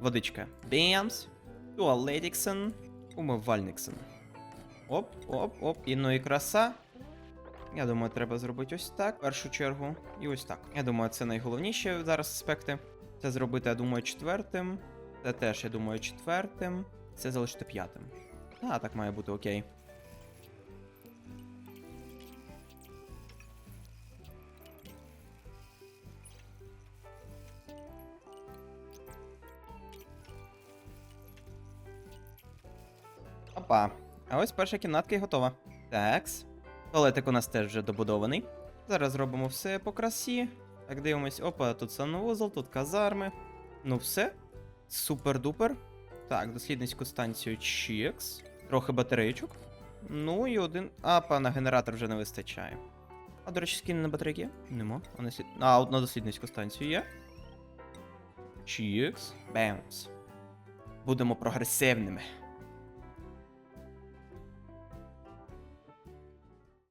Водичка. Бемс. Туалетіксен. Умивальниксен. Оп, оп, оп. І ну і краса. Я думаю, треба зробити ось так, в першу чергу, і ось так. Я думаю, це найголовніші зараз аспекти. Це зробити, я думаю, четвертим. Це теж, я думаю, четвертим. Це залишити п'ятим. А, так має бути окей. Опа. А ось перша кімнатка і готова. Такс. Туалетик у нас теж вже добудований. Зараз зробимо все по красі. Так, дивимось. Опа, тут санвузол, тут казарми. Ну все. Супер-дупер. Так, дослідницьку станцію Чікс. Трохи батарейчок. Ну і один. А, на генератор вже не вистачає. А, до речі, скін на батарейки? Нема. А, слід... а от на дослідницьку станцію є. Чікс. Бемс. Будемо прогресивними.